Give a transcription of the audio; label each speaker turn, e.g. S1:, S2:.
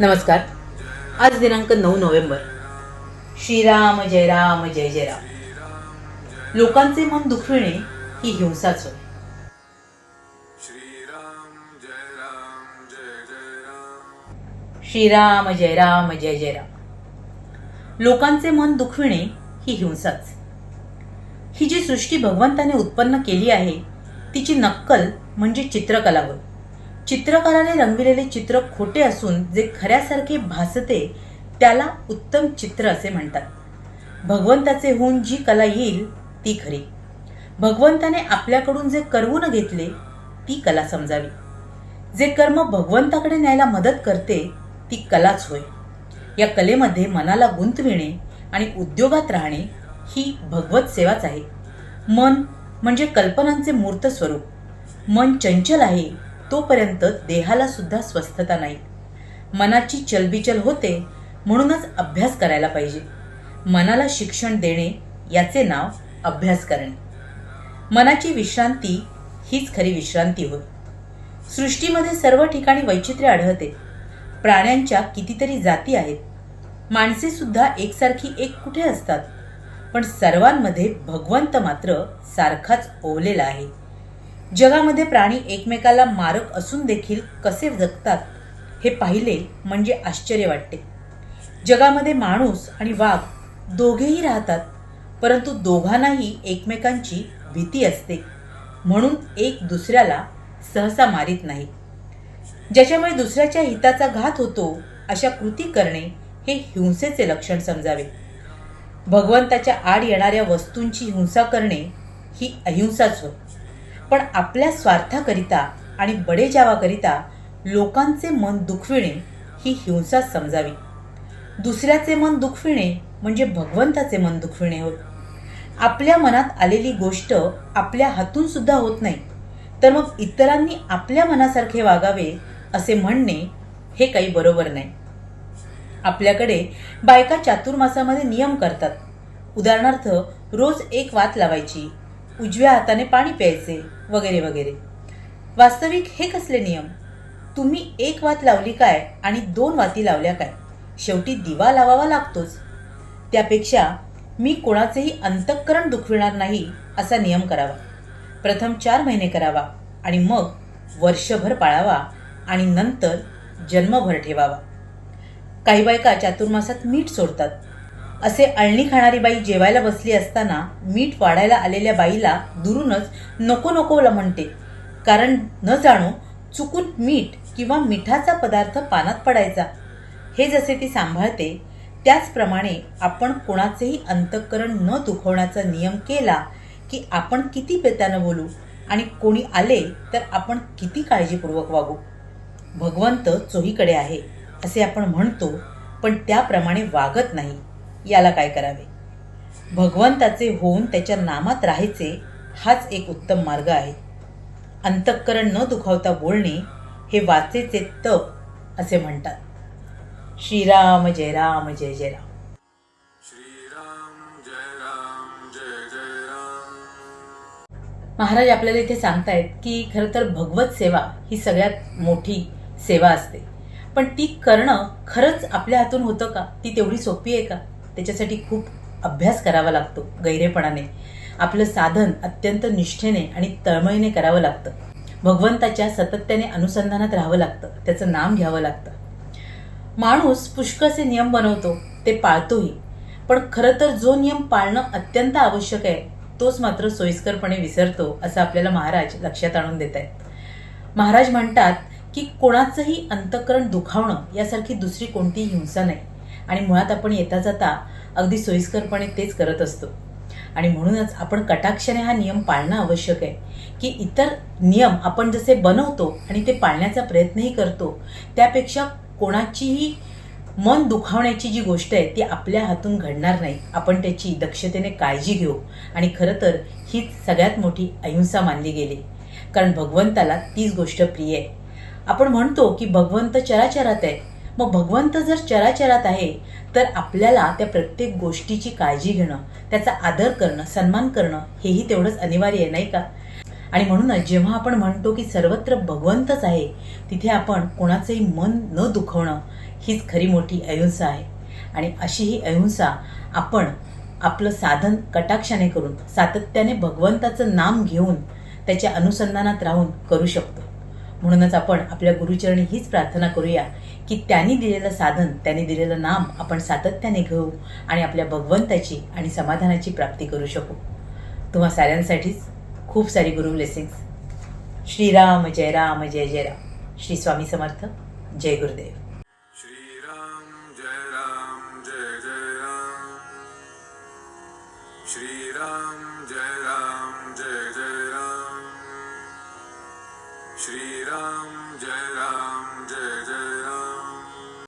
S1: नमस्कार. आज दिनांक नऊ नोव्हेंबर. श्रीराम जय राम जय जय राम. लोकांचे मन दुखविणे ही हिंसाच होय.
S2: श्रीराम जय राम जय जय राम.
S1: लोकांचे मन दुखविणे ही हिंसाच. ही जी सृष्टी भगवंताने उत्पन्न केली आहे तिची नक्कल म्हणजे चित्रकला होय. चित्रकाराने रंगविलेले चित्र खोटे असून जे खऱ्यासारखे भासते त्याला उत्तम चित्र असे म्हणतात. भगवंताचे होऊन जी कला येईल ती खरी. भगवंताने आपल्याकडून जे करवून घेतले ती कला समजावी. जे कर्म भगवंताकडे न्यायला मदत करते ती कलाच होय. या कलेमध्ये मनाला गुंतविणे आणि उद्योगात राहणे ही भगवत सेवाच आहे. मन म्हणजे कल्पनांचे मूर्त स्वरूप. मन चंचल आहे तोपर्यंत देहाला सुद्धा स्वस्थता नाही. मनाची चलबिचल होते म्हणूनच अभ्यास करायला पाहिजे. मनाला शिक्षण देणे याचे नाव अभ्यास करणे. मनाची विश्रांती हीच खरी विश्रांती होय. सृष्टीमध्ये सर्व ठिकाणी वैचित्र्य आढळते. प्राण्यांच्या कितीतरी जाती आहेत. माणसे सुद्धा एकसारखी एक कुठे असतात? पण सर्वांमध्ये भगवंत मात्र सारखाच ओवलेला आहे. जगामध्ये प्राणी एकमेकाला मारक असून देखील कसे जगतात हे पाहिले म्हणजे आश्चर्य वाटते. जगामध्ये माणूस आणि वाघ दोघेही राहतात परंतु दोघांनाही एकमेकांची भीती असते. म्हणून एक दुसऱ्याला सहसा मारित नाही. ज्याच्यामुळे दुसऱ्याच्या हिताचा घात होतो अशा कृती करणे हे हिंसेचे लक्षण समजावे. भगवंताच्या आड येणाऱ्या वस्तूंची हिंसा करणे ही अहिंसाच होय. पण आपल्या स्वार्थाकरिता आणि बडेजावाकरिता लोकांचे मन दुखविणे ही हिंसा समजावी. दुसऱ्याचे मन दुखविणे म्हणजे भगवंताचे मन दुखविणे होय. आपल्या मनात आलेली गोष्ट आपल्या हातून सुद्धा होत नाही. तर मग इतरांनी आपल्या मनासारखे वागावे असे म्हणणे हे काही बरोबर नाही. आपल्याकडे बायका चातुर्मासामध्ये नियम करतात. उदाहरणार्थ रोज एक वात लावायची उजव्या हाताने पाणी प्यायचे वगैरे वगैरे. वास्तविक हे कसले नियम? तुम्ही एक वात लावली काय आणि दोन वाती लावल्या काय? शेवटी दिवा लावावा लागतोच. त्यापेक्षा मी कोणाचेही अंतःकरण दुखविणार नाही असा नियम करावा. प्रथम चार महिने करावा आणि मग वर्षभर पाळावा आणि नंतर जन्मभर ठेवावा. काही बायका चातुर्मासात मीठ सोडतात. असे अळणी खाणारी बाई जेवायला बसली असताना मीठ वाढायला आलेल्या बाईला दुरूनच नको नको म्हणते. कारण न जाणो चुकून मीठ किंवा मिठाचा पदार्थ पानात पडायचा. हे जसे ती सांभाळते त्याचप्रमाणे आपण कोणाचेही अंतःकरण न दुखवण्याचा नियम केला की आपण किती बेतानं बोलू आणि कोणी आले तर आपण किती काळजीपूर्वक वागू. भगवंत चोहीकडे आहे असे आपण म्हणतो पण त्याप्रमाणे वागत नाही. याला काय करावे? भगवंताचे होऊन त्याच्या नामात राहायचे हाच एक उत्तम मार्ग आहे. अंतःकरण न दुखावता बोलणे हे वाचेचे तप असे म्हणतात. श्रीराम जय राम जय जय राम. महाराज आपल्याला इथे सांगतायत की खरं तर भगवत सेवा ही सगळ्यात मोठी सेवा असते. पण ती करणं खरंच आपल्या हातून होतं का? ती तेवढी सोपी आहे का? त्याच्यासाठी खूप अभ्यास करावा लागतो गैरेपणाने. आपलं साधन अत्यंत निष्ठेने आणि तळमळीने करावं लागतं. भगवंताच्या सातत्याने अनुसंधानात राहावं लागतं त्याचं नाम घ्यावं लागतं. माणूस पुष्कळचे नियम बनवतो ते पाळतोही. पण खरं तर जो नियम पाळणं अत्यंत आवश्यक आहे तोच मात्र सोयीस्करपणे विसरतो असं आपल्याला महाराज लक्षात आणून देत आहेत. महाराज म्हणतात की कोणाचंही अंतःकरण दुखावणं यासारखी दुसरी कोणतीही हिंसा नाही. आणि मुळात आपण येता जाता अगदी सोयीस्करपणे तेच करत असतो. आणि म्हणूनच आपण कटाक्षाने हा नियम पाळणं आवश्यक आहे की इतर नियम आपण जसे बनवतो आणि ते पाळण्याचा प्रयत्नही करतो त्यापेक्षा कोणाचीही मन दुखावण्याची जी गोष्ट आहे ती आपल्या हातून घडणार नाही. आपण त्याची दक्षतेने काळजी घेऊ. आणि खरं तर हीच सगळ्यात मोठी अहिंसा मानली गेली. कारण भगवंताला तीच गोष्ट प्रिय आहे. आपण म्हणतो की भगवंत चराचरात आहे. मग भगवंत जर चराचरात आहे तर आपल्याला त्या प्रत्येक गोष्टीची काळजी घेणं त्याचा आदर करणं सन्मान करणं हेही तेवढंच अनिवार्य आहे नाही का? आणि म्हणूनच जेव्हा आपण म्हणतो की सर्वत्र भगवंतच आहे तिथे आपण कोणाचंही मन न दुखवणं हीच खरी मोठी अहिंसा आहे. आणि अशी ही अहिंसा आपण आपलं साधन कटाक्षाने करून सातत्याने भगवंताचं नाम घेऊन त्याच्या अनुसंधानात राहून करू शकतो. म्हणूनच आपण आपल्या गुरुचरणी हीच प्रार्थना करूया की त्यांनी दिलेलं साधन त्यांनी दिलेलं नाम आपण सातत्याने घेऊ आणि आपल्या भगवंताची आणि समाधानाची प्राप्ती करू शकू. तुम्हा साऱ्यांसाठीच खूप सारी गुरु ब्लेसिंग्स श्रीराम जय राम जय जय राम. श्री स्वामी समर्थ जय गुरुदेव.
S2: श्रीराम जय राम जय जय राम. श्रीराम जय राम.